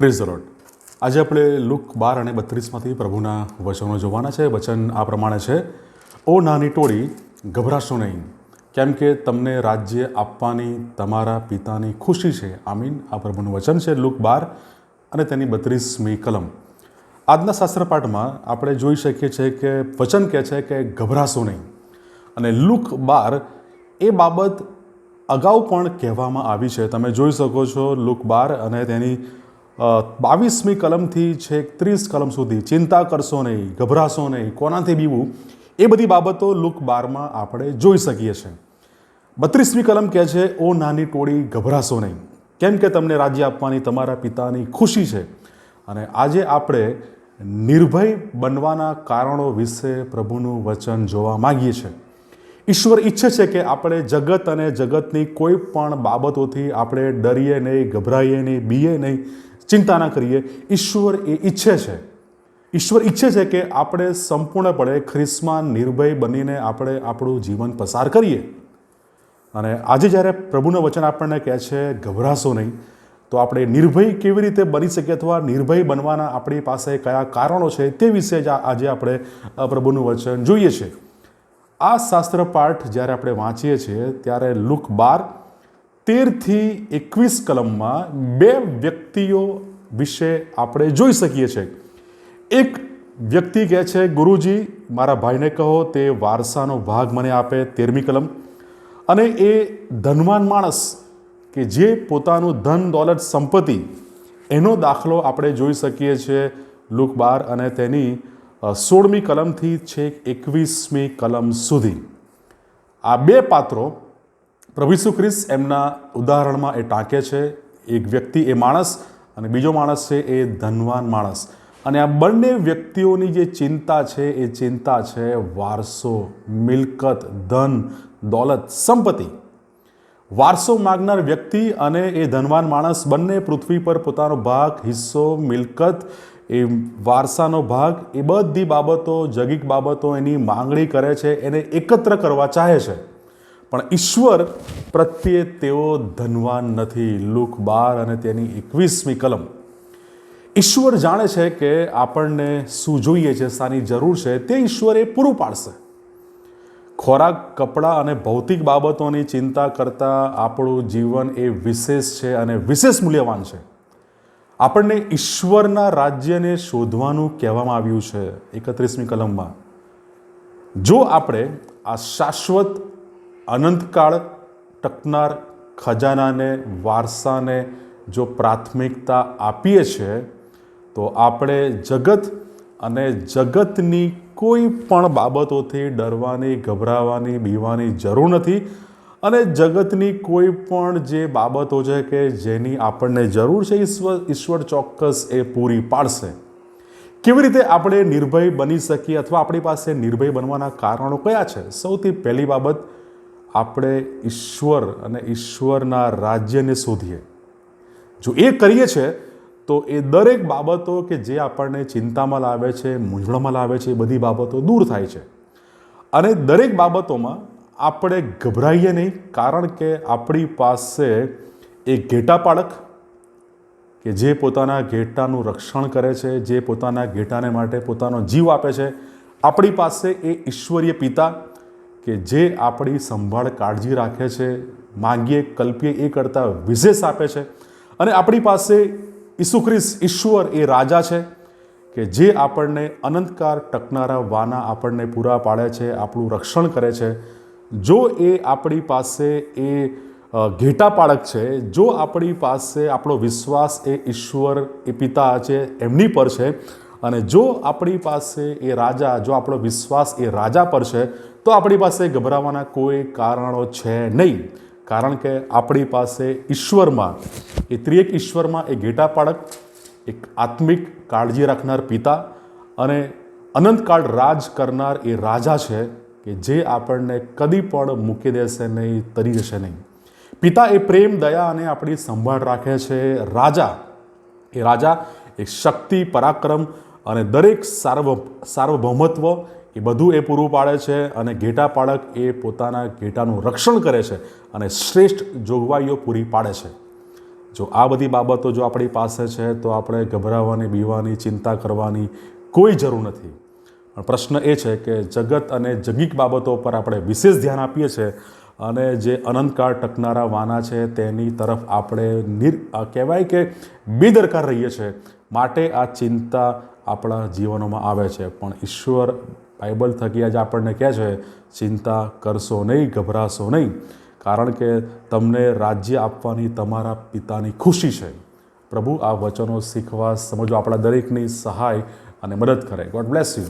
Praise the આજે આપણે look બાર અને બત્રીસમાંથી પ્રભુના વચનો જોવાના છે. વચન આ પ્રમાણે છે. ઓ નાની ટોળી, ગભરાશો નહીં. કેમ કે તમને રાજ્ય આપવાની તમારા પિતાની ખુશી છે. આમીન. આ પ્રભુનું વચન છે લુક બાર અને તેની બત્રીસમી કલમ. આજના શાસ્ત્રપાઠમાં આપણે જોઈ શકીએ છીએ કે વચન કહે છે કે ગભરાશો નહીં. અને લુક બાર એ બાબત અગાઉ પણ કહેવામાં આવી છે. તમે જોઈ શકો છો લુક બાર અને તેની બાવીસમી કલમથી છેક ત્રીસ કલમ સુધી ચિંતા કરશો નહીં, ગભરાશો નહીં, કોનાથી બીવું? એ બધી બાબતો લુક બારમાં આપણે જોઈ શકીએ છીએ. બત્રીસમી કલમ કહે છે, ઓ નાની ટોળી, ગભરાશો નહીં. કેમ કે તમને રાજ્ય આપવાની તમારા પિતાની ખુશી છે. અને આજે આપણે નિર્ભય બનવાના કારણો વિશે પ્રભુનું વચન જોવા માગીએ છીએ. ઈશ્વર ઈચ્છે છે કે આપણે જગત અને જગતની કોઈ પણ બાબતોથી આપણે ડરીએ નહીં, ગભરાઈએ નહીં, બીએ નહીં ચિંતા ના કરીએ. ઈશ્વર એ ઈચ્છે છે. ઈશ્વર ઈચ્છે છે કે આપણે સંપૂર્ણપણે ખ્રિસ્માન નિર્ભય બનીને આપણે આપણું જીવન પસાર કરીએ. અને આજે જ્યારે પ્રભુનું વચન આપણને કહે છે, ગભરાશો નહીં, તો આપણે નિર્ભય કેવી રીતે બની શકીએ અથવા નિર્ભય બનવાના આપણી પાસે કયા કારણો છે તે વિશે જ આજે આપણે પ્રભુનું વચન જોઈએ છીએ આ શાસ્ત્ર પાઠ જ્યારે આપણે વાંચીએ છીએ, ત્યારે લુક બાર તેરથી એકવીસ કલમમાં બે વ્યક્તિઓ વિશે આપણે જોઈ શકીએ છીએ. એક વ્યક્તિ કહે છે, ગુરુજી, મારા ભાઈને કહો, તે વારસાનો ભાગ મને આપે તેરમી કલમ. અને એ ધનવાન માણસ કે જે પોતાનું ધન, દોલત, સંપત્તિ એનો દાખલો આપણે જોઈ શકીએ છીએ લુક બાર અને તેની સોળમી કલમથી છેક એકવીસમી કલમ સુધી. આ બે પાત્રો પ્રભુ ખ્રિસ્ત એમના ઉદાહરણમાં એ ટાંકે છે, એક વ્યક્તિ એ માણસ અને બીજો માણસ છે એ ધનવાન માણસ. અને આ બંને વ્યક્તિઓની જે ચિંતા છે, એ ચિંતા છે વારસો, મિલકત, ધન, દોલત, સંપત્તિ. વારસો માગનાર વ્યક્તિ અને એ ધનવાન માણસ બંને પૃથ્વી પર પોતાનો ભાગ, હિસ્સો, મિલકત, એ વારસાનો ભાગ, એ બધી બાબતો, જગીક બાબતો એની માંગણી કરે છે, એને એકત્ર કરવા ચાહે છે. પણ ઈશ્વર પ્રત્યે તેઓ ધનવાન નથી. લુક બાર અને તેની એકવીસમી કલમ. ઈશ્વર જાણે છે કે આપણને શું જોઈએ છે, શાની જરૂર છે, તે ઈશ્વર એ પૂરું પાડશે. ખોરાક, કપડાં અને ભૌતિક બાબતોની ચિંતા કરતાં આપણું જીવન એ વિશેષ છે અને વિશેષ મૂલ્યવાન છે. આપણને ઈશ્વરના રાજ્યને શોધવાનું કહેવામાં આવ્યું છે એકત્રીસમી કલમમાં. જો આપણે આ શાશ્વત અનંતકાળ ટકનાર ખજાનાને, વારસાને જો પ્રાથમિકતા આપીએ છીએ તો આપણે જગત અને જગતની કોઈ પણ બાબતોથી ડરવાની, ગભરાવાની, બીવાની જરૂર નથી અને જગતની કોઈ પણ જે બાબતો છે કે જેની આપણને જરૂર છે, ઈશ્વર ઈશ્વર ચોક્કસ એ પૂરી પાડશે. કેવી રીતે આપણે નિર્ભય બની શકીએ અથવા આપણી પાસે નિર્ભય બનવાના કારણો કયા છે? સૌથી પહેલી બાબત આપણે ઈશ્વર અને ઈશ્વરના રાજ્યને શોધીએ. જો એ કરીએ છે, તો એ દરેક બાબતો કે જે આપણને ચિંતામાં લાવે છે, મૂંઝવણમાં લાવે છે, એ બધી બાબતો દૂર થાય છે. અને દરેક બાબતોમાં આપણે ગભરાઈએ નહીં, કારણ કે આપણી પાસે એ ઘેટા પાળક કે જે પોતાના ઘેટાનું રક્ષણ કરે છે, જે પોતાના ઘેટાને માટે પોતાનો જીવ આપે છે. આપણી પાસે એ ઈશ્વરીય પિતા કે જે આપણી સંભાળ કાળજી રાખે છે, માંગીએ, કલ્પીએ, એ કરતાં વિશેષ આપે છે. અને આપણી પાસે ખ્રિસ્ત ઈશ્વર એ રાજા છે કે જે આપણને અનંતકાર ટકનારા વાના આપણને પૂરા પાડે છે, આપણું રક્ષણ કરે છે. જો એ આપણી પાસે એ ઘેટા પાળક છે, જો આપણી પાસે આપણો વિશ્વાસ એ ઈશ્વર, એ પિતા છે, એમની પર છે, અને જો આપણી પાસે એ રાજા, જો આપણો વિશ્વાસ એ રાજા પર છે તો આપણી પાસે ગભરાવાના કોઈ કારણો છે નહીં. કારણ કે આપણી પાસે ઈશ્વરમાં, એ ત્રિએક ઈશ્વરમાં એ ઘેટા પાડક, એક આત્મિક કાળજી રાખનાર પિતા અને અનંતકાળ રાજ કરનાર એ રાજા છે કે જે આપણને કદી પણ મૂકી દેશે નહીં, તરી જશે નહીં. પિતા એ પ્રેમ, દયા અને આપણી સંભાળ રાખે છે. રાજા, એ રાજા એ શક્તિ, પરાક્રમ અને દરેક સાર્વ, સાર્વભૌમત્વ એ બધું એ પૂરું પાડે છે અને ઘેટા પાળક એ પોતાના ઘેટાનું રક્ષણ કરે છે અને શ્રેષ્ઠ જોગવાઈઓ પૂરી પાડે છે. જો આ બધી બાબતો જો આપણી પાસે છે તો આપણે ગભરાવાની, બીવાની, ચિંતા કરવાની કોઈ જરૂર નથી. પણ પ્રશ્ન એ છે કે જગત અને જગીક બાબતો પર આપણે વિશેષ ધ્યાન આપીએ છીએ અને જે અનંતકાળ ટકનારા વાના છે તેની તરફ આપણે નિર કહેવાય કે બેદરકાર રહીએ છીએ માટે આ ચિંતા આપણા જીવનોમાં આવે છે. પણ ઈશ્વર બાઇબલ થકી આજે આપણને કહે છે, ચિંતા કરશો નહીં, ગભરાશો નહીં. કારણ કે તમને રાજ્ય આપવાની તમારા પિતાની ખુશી છે. પ્રભુ આ વચનો શીખવા સમજવા આપણા દરેકની સહાય અને મદદ કરે. God bless you